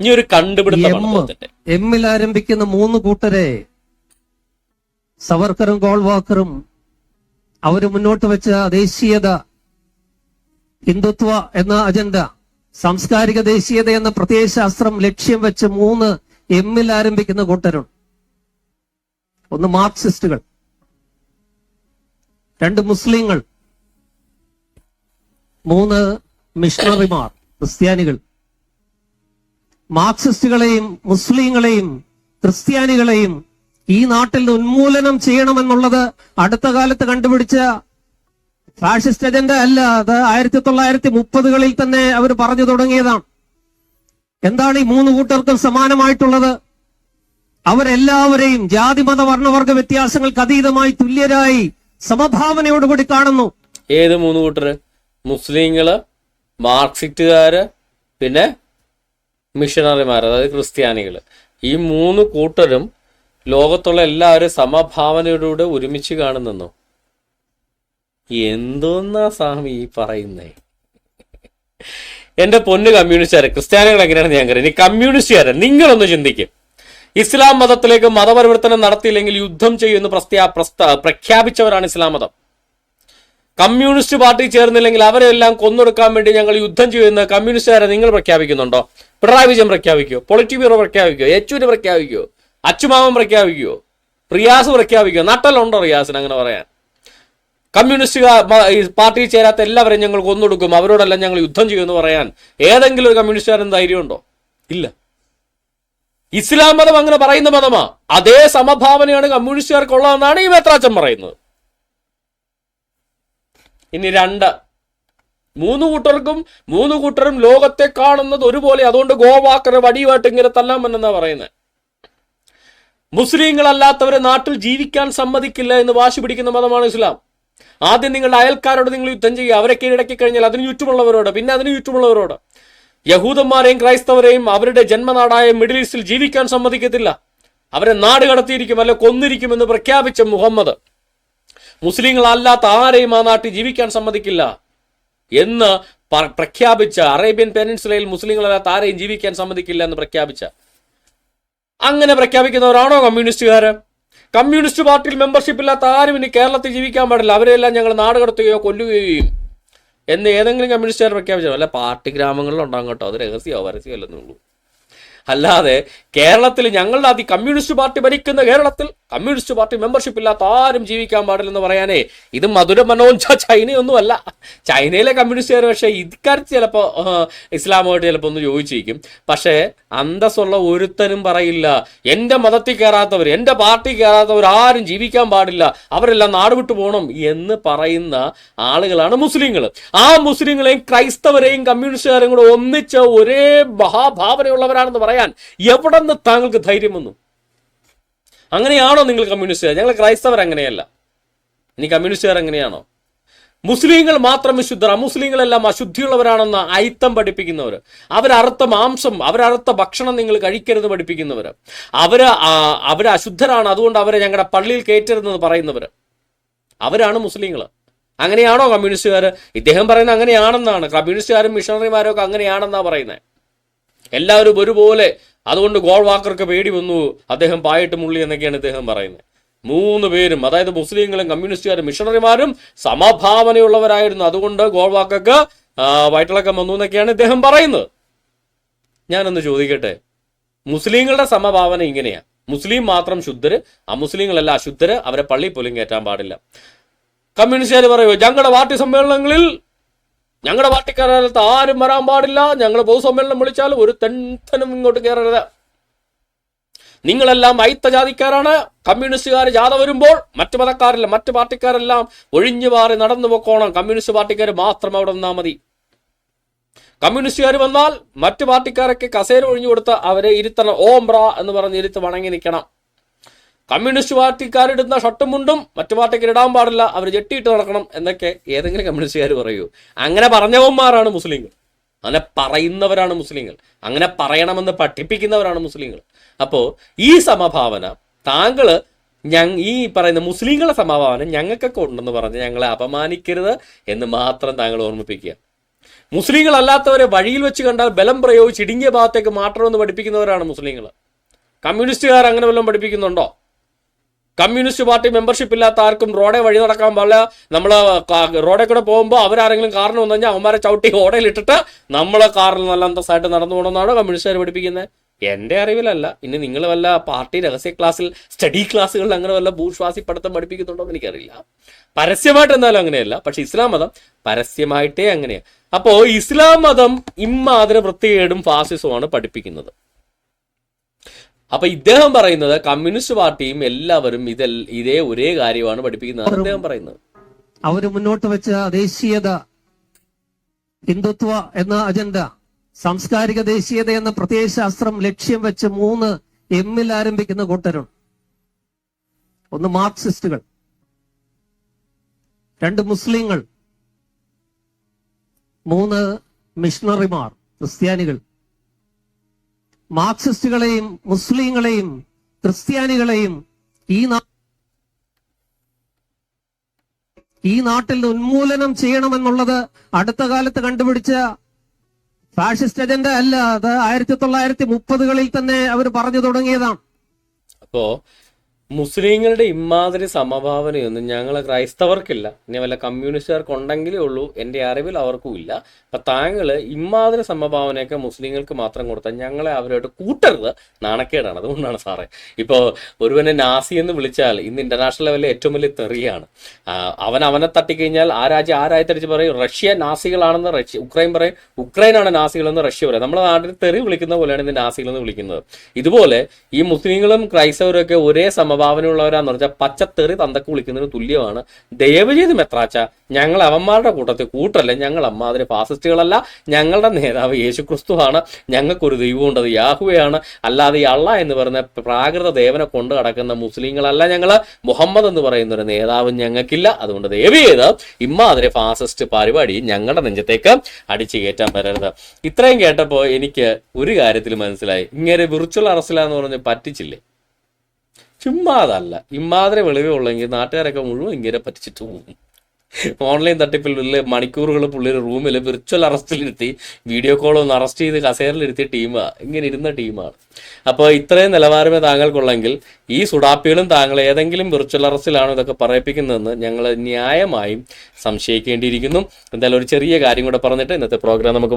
ഇനി ഒരു കണ്ടുപിടുത്തമാണ് എമ്മിൽ ആരംഭിക്കുന്ന മൂന്ന് കൂട്ടരെ സവർക്കറും ഗോൾവാക്കറും അവർ മുന്നോട്ട് വെച്ച ദേശീയത ഹിന്ദുത്വ എന്ന അജണ്ട സാംസ്കാരിക ദേശീയത എന്ന പ്രത്യയശാസ്ത്രം ലക്ഷ്യം വെച്ച് മൂന്ന് എമ്മിൽ ആരംഭിക്കുന്ന കൂട്ടരുണ്ട്. ഒന്ന് മാർക്സിസ്റ്റുകൾ രണ്ട് മുസ്ലിങ്ങൾ മൂന്ന് മിഷണറിമാർ ക്രിസ്ത്യാനികൾ. മാർക്സിസ്റ്റുകളെയും മുസ്ലിങ്ങളെയും ക്രിസ്ത്യാനികളെയും ഈ നാട്ടിൽ ഉന്മൂലനം ചെയ്യണമെന്നുള്ളത് അടുത്ത കാലത്ത് കണ്ടുപിടിച്ച ഫാഷിസ്റ്റ് അജണ്ട അല്ല. അത് ആയിരത്തി തൊള്ളായിരത്തി മുപ്പതുകളിൽ തന്നെ അവർ പറഞ്ഞു തുടങ്ങിയതാണ്. എന്താണ് ഈ മൂന്ന് കൂട്ടർക്കും സമാനമായിട്ടുള്ളത്? അവരെല്ലാവരെയും ജാതി മത വർണവർഗ വ്യത്യാസങ്ങൾക്ക് അതീതമായി തുല്യരായി സമഭാവനയോടുകൂടി കാണുന്നു. ഏത് മൂന്ന് കൂട്ടർ മുസ്ലിങ്ങൾ മാർക്സിസ്റ്റുകാര് പിന്നെ മിഷണറിമാർ അതായത് ക്രിസ്ത്യാനികൾ. ഈ മൂന്ന് കൂട്ടരും ലോകത്തുള്ള എല്ലാവരും സമഭാവനയോടുകൂടെ ഒരുമിച്ച് കാണുന്നു എന്തോന്നാ സ്വാമി ഈ പറയുന്നേ? എന്റെ പൊന്ന് കമ്മ്യൂണിസ്റ്റുകാരെ ക്രിസ്ത്യാനികൾ എങ്ങനെയാണ് ഞാൻ കരുതി കമ്മ്യൂണിസ്റ്റുകാരെ നിങ്ങളൊന്ന് ചിന്തിക്കും. ഇസ്ലാം മതത്തിലേക്ക് മതപരിവർത്തനം നടത്തിയില്ലെങ്കിൽ യുദ്ധം ചെയ്യുമെന്ന് എന്ന് പ്രസ്ത പ്രഖ്യാപിച്ചവരാണ് ഇസ്ലാം മതം. കമ്മ്യൂണിസ്റ്റ് പാർട്ടി ചേർന്നില്ലെങ്കിൽ അവരെല്ലാം കൊന്നൊടുക്കാൻ വേണ്ടി ഞങ്ങൾ യുദ്ധം ചെയ്യുമെന്ന് കമ്മ്യൂണിസ്റ്റുകാരെ നിങ്ങൾ പ്രഖ്യാപിക്കുന്നുണ്ടോ? പിണറായി വിജയൻ പ്രഖ്യാപിക്കോ പൊളിറ്റി ബ്യൂറോ പ്രഖ്യാപിക്കോ യെച്ചൂര് പ്രഖ്യാപിക്കോ അച്ചുമാമൻ പ്രഖ്യാപിക്കോ റിയാസ് പ്രഖ്യാപിക്കുക നട്ടലുണ്ടോ റിയാസിന് അങ്ങനെ പറയാൻ? കമ്മ്യൂണിസ്റ്റ് പാർട്ടിയിൽ ചേരാത്ത എല്ലാവരെയും ഞങ്ങൾ കൊന്നൊടുക്കും. അവരോടെല്ലാം ഞങ്ങൾ യുദ്ധം ചെയ്യുമെന്ന് പറയാൻ. ഏതെങ്കിലും ഒരു കമ്മ്യൂണിസ്റ്റുകാരൻ ധൈര്യമുണ്ടോ? ഇല്ല. ഇസ്ലാം മതം അങ്ങനെ പറയുന്ന മതമാ. അതേ സമഭാവനയാണ് കമ്മ്യൂണിസ്റ്റുകാർക്കുള്ളതെന്നാണ് ഈ മേത്രാച്ചൻ പറയുന്നത്. ഇനി രണ്ട് മൂന്ന് കൂട്ടർക്കും മൂന്ന് കൂട്ടരും ലോകത്തെ കാണുന്നത് ഒരുപോലെ. അതുകൊണ്ട് ഗോവാക്കറെ വടിയുമായിട്ട് ഇങ്ങനെ തല്ലാൻ പറ്റുന്ന പറയുന്നത് മുസ്ലിങ്ങളല്ലാത്തവരെ നാട്ടിൽ ജീവിക്കാൻ സമ്മതിക്കില്ല എന്ന് വാശി പിടിക്കുന്ന മതമാണ് ഇസ്ലാം. ആദ്യം നിങ്ങളുടെ അയൽക്കാരോട് നിങ്ങൾ യുദ്ധം ചെയ്യുക. അവരെ കീഴടക്കി കഴിഞ്ഞാൽ അതിന് ചുറ്റുമുള്ളവരോട് പിന്നെ അതിന് ചുറ്റുമുള്ളവരോട്. യഹൂദന്മാരെയും ക്രൈസ്തവരെയും അവരുടെ ജന്മനാടായ മിഡിൽ ഈസ്റ്റിൽ ജീവിക്കാൻ സമ്മതിക്കത്തില്ല. അവരെ നാട് കടത്തിയിരിക്കും അല്ലെ കൊന്നിരിക്കുമെന്ന് പ്രഖ്യാപിച്ച മുഹമ്മദ്. മുസ്ലിങ്ങളല്ലാത്ത ആരെയും ആ നാട്ടിൽ ജീവിക്കാൻ സമ്മതിക്കില്ല. എന്ന് പ്രഖ്യാപിച്ച അറേബ്യൻ പെനിൻസുലയിൽ മുസ്ലിങ്ങളല്ലാത്ത ആരെയും ജീവിക്കാൻ സമ്മതിക്കില്ല എന്ന് പ്രഖ്യാപിച്ച. അങ്ങനെ പ്രഖ്യാപിക്കുന്നവരാണോ കമ്മ്യൂണിസ്റ്റുകാർ? കമ്മ്യൂണിസ്റ്റ് പാർട്ടിയിൽ മെമ്പർഷിപ്പ് ഇല്ലാത്ത ആരും ഇനി കേരളത്തിൽ ജീവിക്കാൻ പാടില്ല. അവരെല്ലാം ഞങ്ങൾ നാട് കടത്തുകയോ കൊല്ലുകയോ ചെയ്യും എന്ന് ഏതെങ്കിലും കമ്മ്യൂണിസ്റ്റുകാർ പ്രഖ്യാപിച്ചോ അല്ല പാർട്ടി ഗ്രാമങ്ങളിലുണ്ടാകും കേട്ടോ. അത് രഹസ്യമോ പരസ്യമല്ലെന്നേ ഉള്ളൂ. അല്ലാതെ കേരളത്തിൽ ഞങ്ങളുടെ അതി കമ്മ്യൂണിസ്റ്റ് പാർട്ടി ഭരിക്കുന്ന കേരളത്തിൽ കമ്മ്യൂണിസ്റ്റ് പാർട്ടി മെമ്പർഷിപ്പ് ഇല്ലാത്ത ആരും ജീവിക്കാൻ പാടില്ലെന്ന് പറയാനേ ഇത് മധുര മനോജ ചൈനയൊന്നുമല്ല. ചൈനയിലെ കമ്മ്യൂണിസ്റ്റുകാർ പക്ഷേ ഇക്കാര്യത്തിൽ ചിലപ്പോൾ ഇസ്ലാമായിട്ട് ചിലപ്പോൾ ഒന്ന് ചോദിച്ചിരിക്കും പക്ഷേ അന്തസ്സുള്ള ഒരുത്തനും പറയില്ല. എന്റെ മതത്തിൽ കയറാത്തവർ എന്റെ പാർട്ടി കയറാത്തവർ ആരും ജീവിക്കാൻ പാടില്ല. അവരെല്ലാം നാട് വിട്ടു പോകണം എന്ന് പറയുന്ന ആളുകളാണ് മുസ്ലിങ്ങൾ. ആ മുസ്ലിങ്ങളെയും ക്രൈസ്തവരെയും കമ്മ്യൂണിസ്റ്റുകാരെയും കൂടെ ഒന്നിച്ച് ഒരേ മഹാഭാവനയുള്ളവരാണെന്ന് പറയാൻ എവിടെ നിന്ന് താങ്കൾക്ക് ധൈര്യം വന്നു? അങ്ങനെയാണോ നിങ്ങൾ കമ്മ്യൂണിസ്റ്റുകാർ? ഞങ്ങൾ ക്രൈസ്തവർ അങ്ങനെയല്ല. ഇനി കമ്മ്യൂണിസ്റ്റുകാർ അങ്ങനെയാണോ മുസ്ലിങ്ങൾ മാത്രം വിശുദ്ധർ അമുസ്ലിങ്ങളെല്ലാം അശുദ്ധിയുള്ളവരാണെന്ന് അയിത്തം പഠിപ്പിക്കുന്നവർ അവരറുത്ത മാംസം അവരറുത്ത ഭക്ഷണം നിങ്ങൾ കഴിക്കരുത് പഠിപ്പിക്കുന്നവർ അവർ അവർ അശുദ്ധരാണ് അതുകൊണ്ട് അവരെ ഞങ്ങളുടെ പള്ളിയിൽ കയറ്റരുതെന്ന് പറയുന്നവർ അവരാണ് മുസ്ലിങ്ങൾ അങ്ങനെയാണോ കമ്മ്യൂണിസ്റ്റുകാർ ഇദ്ദേഹം പറയുന്നത് അങ്ങനെയാണെന്നാണ്. കമ്മ്യൂണിസ്റ്റുകാരും മിഷണറിമാരും ഒക്കെ അങ്ങനെയാണെന്നാണ് പറയുന്നത് എല്ലാവരും ഒരുപോലെ. അതുകൊണ്ട് ഗോൾ വാക്കർക്ക് പേടി വന്നു. അദ്ദേഹം പായിട്ട് മുള്ളി എന്നൊക്കെയാണ് ഇദ്ദേഹം പറയുന്നത്. മൂന്ന് പേരും അതായത് മുസ്ലിങ്ങളും കമ്മ്യൂണിസ്റ്റുകാരും മിഷണറിമാരും സമഭാവനയുള്ളവരായിരുന്നു. അതുകൊണ്ട് ഗോൾ വാക്കർക്ക് ആ, വയറ്റിളക്കം വന്നു എന്നൊക്കെയാണ് ഇദ്ദേഹം പറയുന്നത്. ഞാനൊന്ന് ചോദിക്കട്ടെ. മുസ്ലിങ്ങളുടെ സമഭാവന ഇങ്ങനെയാ. മുസ്ലിം മാത്രം ശുദ്ധര് അമുസ്ലിങ്ങളല്ല അശുദ്ധര് അവരെ പള്ളി പോലും കയറ്റാൻ പാടില്ല. കമ്മ്യൂണിസ്റ്റുകാർ പറയുമോ ഞങ്ങളുടെ പാർട്ടി സമ്മേളനങ്ങളിൽ ഞങ്ങളുടെ പാർട്ടിക്കാരത്ത് ആരും വരാൻ പാടില്ല. ഞങ്ങൾ പൊതുസമ്മേളനം വിളിച്ചാൽ ഒരു തെൻതനും ഇങ്ങോട്ട് കയറരുത് നിങ്ങളെല്ലാം അയിത്തജാതിക്കാരാണ് കമ്മ്യൂണിസ്റ്റുകാർ ജാഥ വരുമ്പോൾ മറ്റു മതക്കാരില്ല മറ്റു പാർട്ടിക്കാരെല്ലാം ഒഴിഞ്ഞു മാറി നടന്നു പൊക്കോണം. കമ്മ്യൂണിസ്റ്റ് പാർട്ടിക്കാർ മാത്രം അവിടെ നിന്നാൽ മതി. കമ്മ്യൂണിസ്റ്റുകാർ വന്നാൽ മറ്റു പാർട്ടിക്കാരൊക്കെ കസേര ഒഴിഞ്ഞു കൊടുത്ത് അവരെ ഇരുത്തണം. ഓം ബ്ര എന്ന് പറഞ്ഞ് ഇരുത്ത് വണങ്ങി നിൽക്കണം കമ്മ്യൂണിസ്റ്റ് പാർട്ടിക്കാരിടുന്ന ഷർട്ടും മുണ്ടും മറ്റു പാർട്ടിക്കാർ ഇടാൻ പാടില്ല അവർ ജെട്ടിയിട്ട് നടക്കണം എന്നൊക്കെ ഏതെങ്കിലും കമ്മ്യൂണിസ്റ്റുകാർ പറയൂ. അങ്ങനെ പറഞ്ഞവന്മാരാണ് മുസ്ലിങ്ങൾ. അങ്ങനെ പറയുന്നവരാണ് മുസ്ലിങ്ങൾ. അങ്ങനെ പറയണമെന്ന് പഠിപ്പിക്കുന്നവരാണ് മുസ്ലിങ്ങൾ. അപ്പോൾ ഈ സമഭാവന താങ്കൾ ഞങ്ങ ഈ പറയുന്ന മുസ്ലിങ്ങളുടെ സമഭാവന ഞങ്ങൾക്കൊക്കെ ഉണ്ടെന്ന് പറഞ്ഞ് ഞങ്ങളെ അപമാനിക്കരുത് എന്ന് മാത്രം താങ്കൾ ഓർമ്മിപ്പിക്കുക. മുസ്ലിങ്ങളല്ലാത്തവരെ വഴിയിൽ വെച്ച് കണ്ടാൽ ബലം പ്രയോഗിച്ച് ഇടുങ്ങിയ ഭാഗത്തേക്ക് മാറ്റണമെന്ന് പഠിപ്പിക്കുന്നവരാണ് മുസ്ലിങ്ങൾ കമ്മ്യൂണിസ്റ്റുകാർ അങ്ങനെ വല്ലതും പഠിപ്പിക്കുന്നുണ്ടോ? കമ്മ്യൂണിസ്റ്റ് പാർട്ടി മെമ്പർഷിപ്പ് ഇല്ലാത്ത ആർക്കും റോഡേ വഴി നടക്കാൻ പാടില്ല. നമ്മൾ റോഡിൽ കൂടെ പോകുമ്പോൾ അവരാരെങ്കിലും കാരണം വന്നു കഴിഞ്ഞാൽ അവന്മാരെ ചവിട്ടി ഓടയിൽ ഇട്ടിട്ട് നമ്മൾ കാറിൽ നല്ല അന്തസ്സായിട്ട് നടന്നു പോകണമെന്നാണ് കമ്മ്യൂണിസ്റ്റുകാർ പഠിപ്പിക്കുന്നത് എന്റെ അറിവിലല്ല. ഇനി നിങ്ങൾ വല്ല പാർട്ടി രഹസ്യ ക്ലാസ്സിൽ സ്റ്റഡി ക്ലാസ്സുകളിൽ അങ്ങനെ വല്ല ഭൂശ്വാസി പഠിത്തം പഠിപ്പിക്കുന്നുണ്ടോ എന്ന് എനിക്കറിയില്ല. പരസ്യമായിട്ട് എന്തായാലും അങ്ങനെയല്ല. പക്ഷെ ഇസ്ലാം മതം പരസ്യമായിട്ടേ അങ്ങനെയാണ് അപ്പോൾ ഇസ്ലാം മതം ഇമ്മാതിരി വൃത്തികേടും ഫാസിസവുമാണ് പഠിപ്പിക്കുന്നത്. അപ്പൊ ഇദ്ദേഹം പറയുന്നത് കമ്മ്യൂണിസ്റ്റ് പാർട്ടിയും എല്ലാവരും ഇതെ ഇതേ ഒരേ കാര്യമാണ് പഠിപ്പിക്കുന്നത്. അദ്ദേഹം പറയുന്നത്. അവർ മുന്നോട്ട് വെച്ച ദേശീയത ഹിന്ദുത്വ എന്ന അജണ്ട സാംസ്കാരിക ദേശീയത എന്ന പ്രത്യയശാസ്ത്രം ലക്ഷ്യം വെച്ച് മൂന്ന് എമ്മിൽ ആരംഭിക്കുന്ന കൂട്ടരുണ്ട്. ഒന്ന് മാർക്സിസ്റ്റുകൾ രണ്ട് മുസ്ലിങ്ങൾ മൂന്ന് മിഷണറിമാർ ക്രിസ്ത്യാനികൾ. മാർക്സിസ്റ്റുകളെയും മുസ്ലിങ്ങളെയും ക്രിസ്ത്യാനികളെയും ഈ ഈ നാട്ടിൽ ഉന്മൂലനം ചെയ്യണമെന്നുള്ളത് അടുത്ത കാലത്ത് കണ്ടുപിടിച്ച ഫാഷിസ്റ്റ് അജണ്ട അല്ല. അത് ആയിരത്തി തൊള്ളായിരത്തി മുപ്പതുകളിൽ തന്നെ അവർ പറഞ്ഞു തുടങ്ങിയതാണ്. അപ്പോ മുസ്ലിങ്ങളുടെ ഇമാതിരി സമഭാവനയൊന്നും ഞങ്ങൾ ക്രൈസ്തവർക്കില്ല. ഇനി വല്ല കമ്മ്യൂണിസ്റ്റുകാർക്ക് ഉണ്ടെങ്കിലേ ഉള്ളൂ. എന്റെ അറിവിൽ അവർക്കും ഇല്ല. അപ്പൊ താങ്കൾ ഇമാതിരി സമഭാവനയൊക്കെ മുസ്ലിങ്ങൾക്ക് മാത്രം കൊടുത്താൽ ഞങ്ങളെ അവരോട് കൂട്ടരുത്. നാണക്കേടാണ്. അതുകൊണ്ടാണ് സാറേ. ഇപ്പോൾ ഒരുവനെ നാസി എന്ന് വിളിച്ചാൽ ഇന്ന് ഇന്റർനാഷണൽ ലെവലിൽ ഏറ്റവും വലിയ തെറിയാണ്. അവൻ അവനെ തട്ടിക്കഴിഞ്ഞാൽ ആ രാജ്യം ആ രാജ്യത്തടിച്ച് പറയും? റഷ്യ നാസികളാണെന്ന് റഷ്യ ഉക്രൈൻ പറയും. ഉക്രൈനാണ് നാസികളെന്ന് റഷ്യ പറയും. നമ്മുടെ നാട്ടിൽ തെറി വിളിക്കുന്ന പോലെയാണ് ഇത് നാസികളെന്ന് വിളിക്കുന്നത്. ഇതുപോലെ ഈ മുസ്ലിങ്ങളും ക്രൈസ്തവരും ഒക്കെ ഒരേ സമഭാവനയുള്ളവരാന്ന് പറഞ്ഞാൽ പച്ചത്തെറി തന്തക്ക് വിളിക്കുന്നതിന് തുല്യമാണ്. ദയവ് ചെയ്ത് മെത്രാച്ച ഞങ്ങൾ അവന്മാരുടെ കൂട്ടത്തിൽ കൂട്ടല്ല ഞങ്ങൾ അമ്മാതിരി ഫാസിസ്റ്റുകളല്ല ഞങ്ങളുടെ നേതാവ് യേശു യേശുക്രിസ്തുവാണ് ഞങ്ങൾക്കൊരു ദൈവമുണ്ട് അത് യാഹുവയാണ്. അല്ലാതെ ഈ അള്ള എന്ന് പറയുന്ന പ്രാകൃത ദേവനെ കൊണ്ട് നടക്കുന്ന മുസ്ലിങ്ങളല്ല ഞങ്ങൾ മുഹമ്മദ് എന്ന് പറയുന്ന ഒരു നേതാവ് ഞങ്ങൾക്കില്ല. അതുകൊണ്ട് ദയവ് ചെയ്ത് ഇമ്മാതിരി ഫാസിസ്റ്റ് പരിപാടി ഞങ്ങളുടെ നെഞ്ചത്തേക്ക് അടിച്ചു കയറ്റാൻ വരരുത്. ഇത്രയും കേട്ടപ്പോൾ എനിക്ക് ഒരു കാര്യത്തിൽ മനസ്സിലായി. ഇങ്ങനെ വിർച്വൽ അറസ്റ്റിലാന്ന് പറഞ്ഞ് പറ്റിച്ചില്ലേ? ചുമ്മാതല്ല. ഇമ്മാതിരി വെളിവുള്ളെങ്കിൽ നാട്ടുകാരൊക്കെ മുഴുവൻ ഇങ്ങനെ പറ്റിച്ചിട്ട് പോകും ഓൺലൈൻ തട്ടിപ്പിൽ വലിയ മണിക്കൂറുകൾ പുള്ളിയുടെ റൂമിൽ വിർച്വൽ അറസ്റ്റിലിരുത്തി വീഡിയോ കോൾ ഒന്ന് അറസ്റ്റ് ചെയ്ത് കസേരയിലിരുത്തിയ ടീമാണ് ഇങ്ങനെ ഇരുന്ന ടീമാണ് അപ്പോൾ ഇത്രയും നിലവാരമേ താങ്കൾക്കുള്ളെങ്കിൽ ഈ സുഡാപ്പികളും താങ്കൾ ഏതെങ്കിലും വിർച്വൽ അറസ്റ്റിലാണോ ഇതൊക്കെ പറയിപ്പിക്കുന്നതെന്ന് ഞങ്ങൾ ന്യായമായും സംശയിക്കേണ്ടിയിരിക്കുന്നു. എന്തായാലും ഒരു ചെറിയ കാര്യം കൂടെ പറഞ്ഞിട്ട് ഇന്നത്തെ പ്രോഗ്രാം നമുക്ക്